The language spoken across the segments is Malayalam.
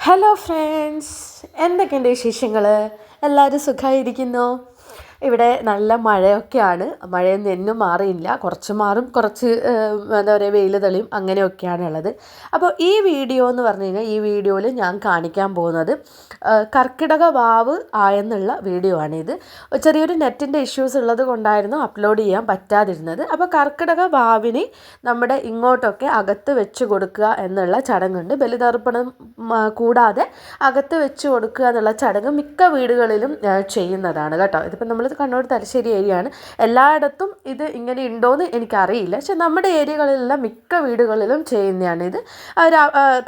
ഹലോ ഫ്രണ്ട്സ് എന്തൊക്കെയുണ്ട് വിശേഷങ്ങൾ എല്ലാവരും സുഖമായിരിക്കുന്നോ ഇവിടെ നല്ല മഴയൊക്കെയാണ്. മഴയൊന്നും എന്നും മാറിയില്ല. കുറച്ച് മാറും കുറച്ച് എന്താ പറയുക വെയിൽ തെളിയും അങ്ങനെയൊക്കെയാണ് ഉള്ളത്. അപ്പോൾ ഈ വീഡിയോ എന്ന് പറഞ്ഞു കഴിഞ്ഞാൽ ഈ വീഡിയോയിൽ ഞാൻ കാണിക്കാൻ പോകുന്നത് കർക്കിടക വാവ് ആയെന്നുള്ള വീഡിയോ ആണിത് ചെറിയൊരു നെറ്റിന്റെ ഇഷ്യൂസ് ഉള്ളത് കൊണ്ടായിരുന്നു അപ്ലോഡ് ചെയ്യാൻ പറ്റാതിരുന്നത്. അപ്പോൾ കർക്കിടക വാവിന് നമ്മുടെ ഇങ്ങോട്ടൊക്കെ അകത്ത് വെച്ച് കൊടുക്കുക എന്നുള്ള ചടങ്ങുണ്ട്. ബലിതർപ്പണം കൂടാതെ അകത്ത് വെച്ച് കൊടുക്കുക എന്നുള്ള ചടങ്ങ് മിക്ക വീടുകളിലും ചെയ്യുന്നതാണ് കേട്ടോ. ഇതിപ്പോൾ നമ്മൾ കണ്ണൂർ തലശ്ശേരി ആണ് എല്ലായിടത്തും ഇത് ഇങ്ങനെ ഉണ്ടോയെന്ന് എനിക്കറിയില്ല. പക്ഷെ നമ്മുടെ ഏരിയകളിലെല്ലാം മിക്ക വീടുകളിലും ചെയ്യുന്നതാണ് ഇത്.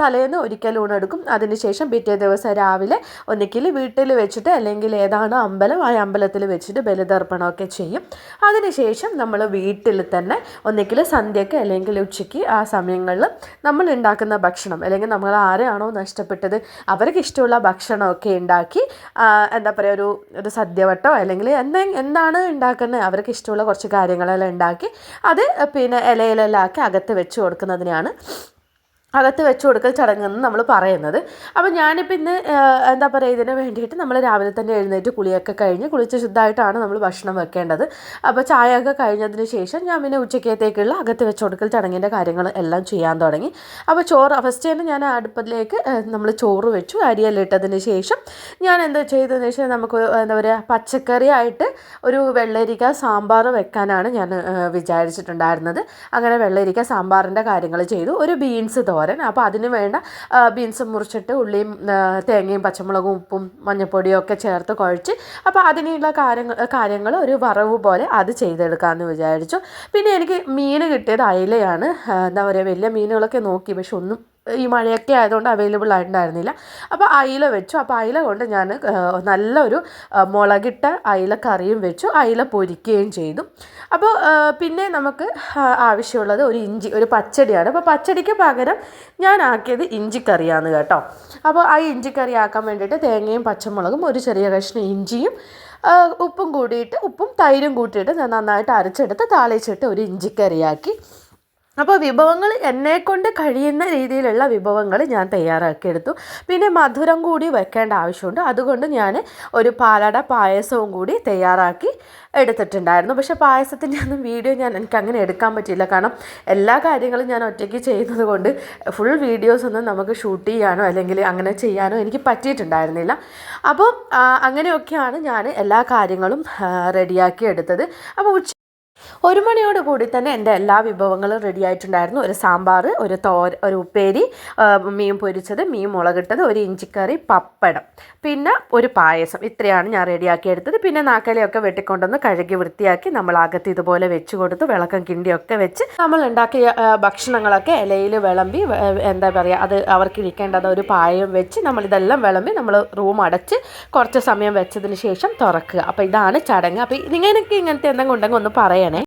തലേന്ന് ഒരിക്കൽ ഊണെടുക്കും. അതിനുശേഷം പിറ്റേ ദിവസം രാവിലെ ഒന്നിക്കിൽ വീട്ടിൽ വെച്ചിട്ട് അല്ലെങ്കിൽ ഏതാണ് അമ്പലം ആ അമ്പലത്തിൽ വെച്ചിട്ട് ബലിതർപ്പണമൊക്കെ ചെയ്യും. അതിനുശേഷം നമ്മൾ വീട്ടിൽ തന്നെ ഒന്നിക്കിൽ സന്ധ്യയ്ക്ക് അല്ലെങ്കിൽ ഉച്ചയ്ക്ക് ആ സമയങ്ങളിൽ നമ്മൾ ഉണ്ടാക്കുന്ന ഭക്ഷണം അല്ലെങ്കിൽ നമ്മൾ ആരെയാണോ നഷ്ടപ്പെട്ടത് അവർക്ക് ഇഷ്ടമുള്ള ഭക്ഷണമൊക്കെ ഉണ്ടാക്കി എന്താ പറയുക ഒരു ഒരു സദ്യവട്ടോ അല്ലെങ്കിൽ എന്താ എന്താണ് ഉണ്ടാക്കുന്നത്? അവർക്ക് ഇഷ്ടമുള്ള കുറച്ച് കാര്യങ്ങളെല്ലാം ഉണ്ടാക്കി അത് പിന്നെ ഇലയിലെല്ലാം ആക്കി അകത്ത് വെച്ച് കൊടുക്കുന്നതിനാണ് അകത്ത് വെച്ച് കൊടുക്കൽ ചടങ്ങെന്ന് നമ്മൾ പറയുന്നത്. അപ്പോൾ ഞാനിപ്പോൾ ഇന്ന് എന്താ പറയുക ഇതിന് വേണ്ടിയിട്ട് നമ്മൾ രാവിലെ തന്നെ എഴുന്നേറ്റ് കുളിയൊക്കെ കഴിഞ്ഞ് കുളിച്ച് ശുദ്ധമായിട്ടാണ് നമ്മൾ ഭക്ഷണം വെക്കേണ്ടത്. അപ്പോൾ ചായ ഒക്കെ കഴിഞ്ഞതിന് ശേഷം ഞാൻ പിന്നെ ഉച്ചക്കത്തേക്കുള്ള അകത്ത് വെച്ച് കൊടുക്കൽ ചടങ്ങിന്റെ കാര്യങ്ങൾ എല്ലാം ചെയ്യാൻ തുടങ്ങി. അപ്പോൾ ചോറ് ഫസ്റ്റ് തന്നെ ഞാൻ അടുപ്പത്തിലേക്ക് നമ്മൾ ചോറ് വെച്ചു. അരിയെല്ലാം ശേഷം ഞാൻ എന്താ ചെയ്തതെന്ന് വെച്ചാൽ നമുക്ക് എന്താ പറയുക പച്ചക്കറിയായിട്ട് ഒരു വെള്ളരിക്ക സാമ്പാർ വെക്കാനാണ് ഞാൻ വിചാരിച്ചിട്ടുണ്ടായിരുന്നത്. അങ്ങനെ വെള്ളരിക്ക സാമ്പാറിന്റെ കാര്യങ്ങൾ ചെയ്തു. ഒരു ബീൻസ് തോരൻ. അപ്പോൾ അതിന് വേണ്ട ബീൻസ് മുറിച്ചിട്ട് ഉള്ളിയും തേങ്ങയും പച്ചമുളകും ഉപ്പും മഞ്ഞൾപ്പൊടിയും ഒക്കെ ചേർത്ത് കുഴച്ച് അപ്പോൾ അതിനുള്ള കാര്യങ്ങൾ കാര്യങ്ങൾ ഒരു വറവ് പോലെ അത് ചെയ്തെടുക്കാമെന്ന് വിചാരിച്ചു. പിന്നെ എനിക്ക് മീൻ കിട്ടിയത് അയിലയാണ്. എന്താ പറയുക വലിയ മീനുകളൊക്കെ നോക്കി പക്ഷെ ഒന്നും ഈ മഴയൊക്കെ ആയതുകൊണ്ട് അവൈലബിൾ ആയിട്ടുണ്ടായിരുന്നില്ല. അപ്പോൾ അയില വെച്ചു. അപ്പോൾ അയില കൊണ്ട് ഞാൻ നല്ലൊരു മുളകിട്ട അയില കറിയും വെച്ചു. അയില പൊരിക്കുകയും ചെയ്തു. അപ്പോൾ പിന്നെ നമുക്ക് ആവശ്യമുള്ളത് ഒരു ഇഞ്ചി ഒരു പച്ചടിയാണ്. അപ്പോൾ പച്ചടിക്ക് പകരം ഞാൻ ആക്കിയത് ഇഞ്ചിക്കറിയാണ് കേട്ടോ. അപ്പോൾ ആ ഇഞ്ചിക്കറി ആക്കാൻ വേണ്ടിയിട്ട് തേങ്ങയും പച്ചമുളകും ഒരു ചെറിയ കഷ്ണം ഇഞ്ചിയും ഉപ്പും കൂടിയിട്ട് ഉപ്പും തൈരും കൂട്ടിയിട്ട് ഞാൻ നന്നായിട്ട് അരച്ചെടുത്ത് താളിച്ചിട്ട് ഒരു ഇഞ്ചിക്കറിയാക്കി. അപ്പോൾ വിഭവങ്ങൾ എന്നെക്കൊണ്ട് കഴിയുന്ന രീതിയിലുള്ള വിഭവങ്ങൾ ഞാൻ തയ്യാറാക്കിയെടുത്തു. പിന്നെ മധുരം കൂടി വെക്കേണ്ട ആവശ്യമുണ്ട്. അതുകൊണ്ട് ഞാൻ ഒരു പാലട പായസവും കൂടി തയ്യാറാക്കി എടുത്തിട്ടുണ്ടായിരുന്നു. പക്ഷേ പായസത്തിന്റെ ഒന്നും വീഡിയോ ഞാൻ എനിക്ക് അങ്ങനെ എടുക്കാൻ പറ്റിയില്ല. കാരണം എല്ലാ കാര്യങ്ങളും ഞാൻ ഒറ്റയ്ക്ക് ചെയ്യുന്നത് കൊണ്ട് ഫുൾ വീഡിയോസ് ഒന്നും നമുക്ക് ഷൂട്ട് ചെയ്യാനോ അല്ലെങ്കിൽ അങ്ങനെ ചെയ്യാനോ എനിക്ക് പറ്റിയിട്ടുണ്ടായിരുന്നില്ല. അപ്പോൾ അങ്ങനെയൊക്കെയാണ് ഞാൻ എല്ലാ കാര്യങ്ങളും റെഡിയാക്കി എടുത്തത്. അപ്പോൾ ഉച്ച ഒരു മണിയോട് കൂടി തന്നെ എന്റെ എല്ലാ വിഭവങ്ങളും റെഡി ആയിട്ടുണ്ടായിരുന്നു. ഒരു സാമ്പാർ ഒരു തോര ഒരു ഉപ്പേരി മീൻ പൊരിച്ചത് മീൻ മുളകിട്ടത് ഒരു ഇഞ്ചിക്കറി പപ്പടം പിന്നെ ഒരു പായസം. ഇത്രയാണ് ഞാൻ റെഡിയാക്കി എടുത്തത്. പിന്നെ നാക്കലയൊക്കെ വെട്ടിക്കൊണ്ടുവന്ന് കഴുകി വൃത്തിയാക്കി നമ്മൾ അകത്ത് ഇതുപോലെ വെച്ച് കൊടുത്ത്. വിളക്കം കിണ്ടിയൊക്കെ വെച്ച് നമ്മൾ ഉണ്ടാക്കിയ ഭക്ഷണങ്ങളൊക്കെ ഇലയിൽ വിളമ്പി എന്താ പറയുക അത് അവർക്ക് ഇരിക്കേണ്ടത് ഒരു പായം വെച്ച് നമ്മളിതെല്ലാം വിളമ്പി നമ്മൾ റൂം അടച്ച് കുറച്ച് സമയം വെച്ചതിന് ശേഷം തുറക്കുക. അപ്പോൾ ഇതാണ് ചടങ്ങ്. അപ്പോൾ നിങ്ങൾക്ക് ഇങ്ങനത്തെ എന്തെങ്കിലും ഉണ്ടെങ്കിൽ ഒന്ന് പറയണേ.